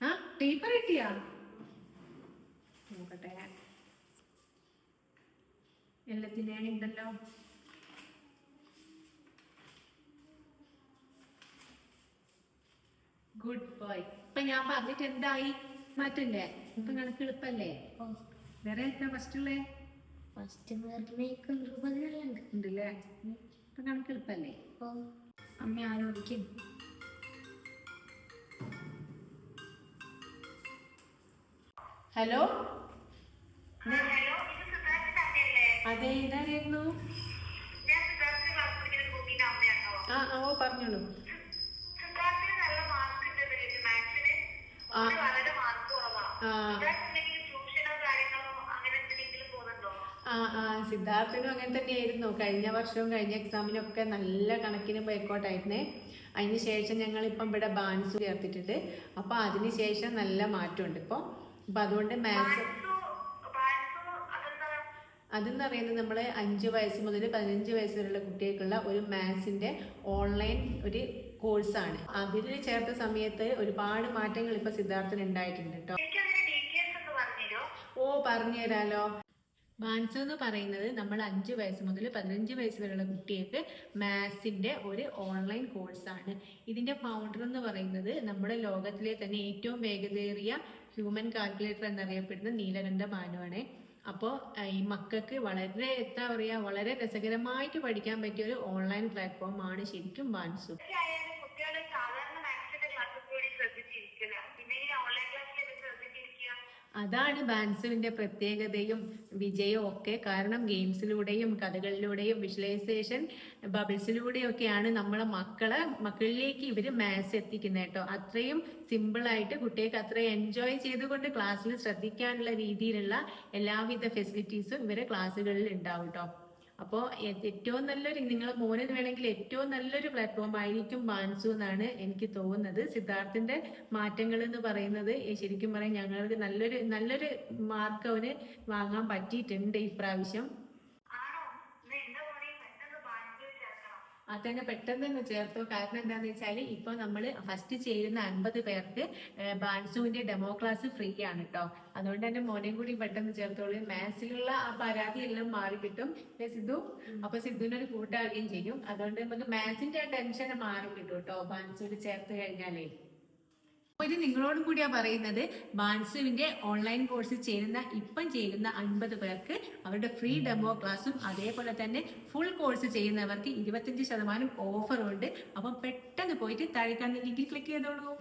ആ പേപ്പർ കിട്ടിയാ? നോക്കട്ടെ. എല്ലാത്തിനും ഉണ്ടല്ലോ. ഗുഡ് ബോയ് ഇപ്പൊ ഞാൻ പറഞ്ഞിട്ട് എന്തായി? മാറ്റല്ലേ? ഇപ്പൊ കണക്ക് എളുപ്പല്ലേ? വേറെ എന്താ ഫസ്റ്റ് ഉള്ളേ? ഫസ്റ്റ് ഉണ്ടല്ലേ? ഇപ്പൊ കണക്ക് എളുപ്പല്ലേ? അമ്മ ആലോചിക്കും ഹലോ? അതെ കുട്ടീന്റെ ആ ആ, ഓ പറഞ്ഞോളൂ. ആ. ആ. സിദ്ധാർത്ഥനും അങ്ങനെ തന്നെയായിരുന്നു. കഴിഞ്ഞ വർഷവും കഴിഞ്ഞ എക്സാമിനൊക്കെ നല്ല കണക്കിന് ബേക്കോട്ടായിരുന്നേ അതിന് ശേഷം ഞങ്ങൾ ഇപ്പം ഇവിടെ ബാൻസ് ചേർത്തിട്ടുണ്ട്. അപ്പോൾ അതിന് ശേഷം നല്ല മാറ്റമുണ്ട് ഇപ്പോൾ അപ്പോൾ അതുകൊണ്ട് മാത്സ് അതെന്ന് പറയുന്നത് നമ്മൾ അഞ്ച് വയസ്സ് മുതൽ പതിനഞ്ച് വയസ്സ് വരെയുള്ള കുട്ടികൾക്കുള്ള ഒരു മാത്സിന്റെ ഓൺലൈൻ ഒരു കോഴ്സാണ് അതിൽ ചേർത്ത സമയത്ത് ഒരുപാട് മാറ്റങ്ങൾ ഇപ്പൊ സിദ്ധാർത്ഥന് ഉണ്ടായിട്ടുണ്ട് കേട്ടോ ഓ പറഞ്ഞു തരാലോ മാൻസ് എന്ന് പറയുന്നത് നമ്മൾ അഞ്ച് വയസ്സ് മുതൽ പതിനഞ്ച് വയസ്സ് വരെയുള്ള കുട്ടികൾക്ക് മാത്സിന്റെ ഒരു ഓൺലൈൻ കോഴ്സാണ്. ഇതിന്റെ ഫൗണ്ടർ എന്ന് പറയുന്നത് നമ്മുടെ ലോകത്തിലെ തന്നെ ഏറ്റവും വേഗതയേറിയ ഹ്യൂമൻ കാൽക്കുലേറ്റർ എന്നറിയപ്പെടുന്ന നീലകണ്ഠ മാനുവാണ് അപ്പോൾ ഈ മക്കൾക്ക് വളരെ എന്താ പറയുക വളരെ രസകരമായിട്ട് പഠിക്കാൻ പറ്റിയ ഒരു ഓൺലൈൻ പ്ലാറ്റ്ഫോമാണ് ശരിക്കും ബാൻസു ആയാലും കുട്ടികൾ സാധാരണ മാത്സിന്റെ ക്ലാസ്സിൽ കൂടി ശ്രദ്ധിച്ചിരിക്കില്ല പിന്നെ ഈ ഓൺലൈൻ ക്ലാസ്സിൽ ശ്രദ്ധിച്ചിരിക്കുക അതാണ് ബാൻസുവിന്റെ പ്രത്യേകതയും വിജയവും ഒക്കെ. കാരണം ഗെയിംസിലൂടെയും കഥകളിലൂടെയും വിഷ്വലൈസേഷൻ ബബിൾസിലൂടെയും ഒക്കെയാണ് നമ്മളെ മക്കളെ മക്കളിലേക്ക് ഇവർ മാത്സ് എത്തിക്കുന്നത് കേട്ടോ. അത്രയും സിമ്പിളായിട്ട് കുട്ടികൾക്ക് അത്രയും എൻജോയ് ചെയ്തുകൊണ്ട് ക്ലാസ്സിൽ ശ്രദ്ധിക്കാനുള്ള രീതിയിലുള്ള എല്ലാവിധ ഫെസിലിറ്റീസും ഇവരെ ക്ലാസ്സുകളിൽ ഉണ്ടാവും കേട്ടോ. അപ്പോൾ ഏറ്റവും നല്ലൊരു നിങ്ങളെ മോനിന് വേണമെങ്കിൽ ഏറ്റവും നല്ലൊരു പ്ലാറ്റ്ഫോം ആയിരിക്കും മാൻസു എന്നാണ് എനിക്ക് തോന്നുന്നത്. സിദ്ധാർത്ഥിന്റെ മാറ്റങ്ങൾ എന്ന് പറയുന്നത് ശരിക്കും പറയാൻ ഞങ്ങൾക്ക് നല്ലൊരു നല്ലൊരു മാർക്ക് അവന് വാങ്ങാൻ പറ്റിയിട്ടുണ്ട് ഇപ്രാവശ്യം ആണോ എന്നാ എന്റെ മോനെ പെട്ടെന്ന് ബാൻസിൽ അതന്നെ പെട്ടെന്ന് തന്നെ ചേർത്തു. കാരണം എന്താന്ന് വെച്ചാൽ ഇപ്പൊ നമ്മൾ ഫസ്റ്റ് ചേരുന്ന അൻപത് പേർക്ക് ബാൻസുവിന്റെ ഡെമോ ക്ലാസ് ഫ്രീ ആണ് കേട്ടോ അതുകൊണ്ട് തന്നെ മോനെയും കൂടി പെട്ടെന്ന് ചേർത്തോളൂ. മാത്സിലുള്ള ആ പരാതി എല്ലാം മാറി കിട്ടും. സിദ്ധു? അപ്പൊ സിദ്ധുവിനൊരു കൂട്ടാകുകയും ചെയ്യും. അതുകൊണ്ട് നമുക്ക് മാത്സിന്റെ ആ ടെൻഷൻ മാറി കിട്ടും കേട്ടോ ബാൻസുവിൽ ചേർത്ത് കഴിഞ്ഞാലേ. ഇത് നിങ്ങളോടും കൂടിയാ പറയുന്നത് ബാൻസുവിന്റെ ഓൺലൈൻ കോഴ്സ് ചേരുന്ന ഇപ്പം ചെയ്യുന്ന അൻപത് പേർക്ക് അവരുടെ ഫ്രീ ഡെമോ ക്ലാസ്സും അതേപോലെ തന്നെ ഫുൾ കോഴ്സ് ചെയ്യുന്നവർക്ക് ഇരുപത്തിയഞ്ച് ശതമാനം ഓഫറുണ്ട് അപ്പം പെട്ടെന്ന് പോയിട്ട് താഴെ ലിങ്കിൽ ക്ലിക്ക് ചെയ്തോളൂ.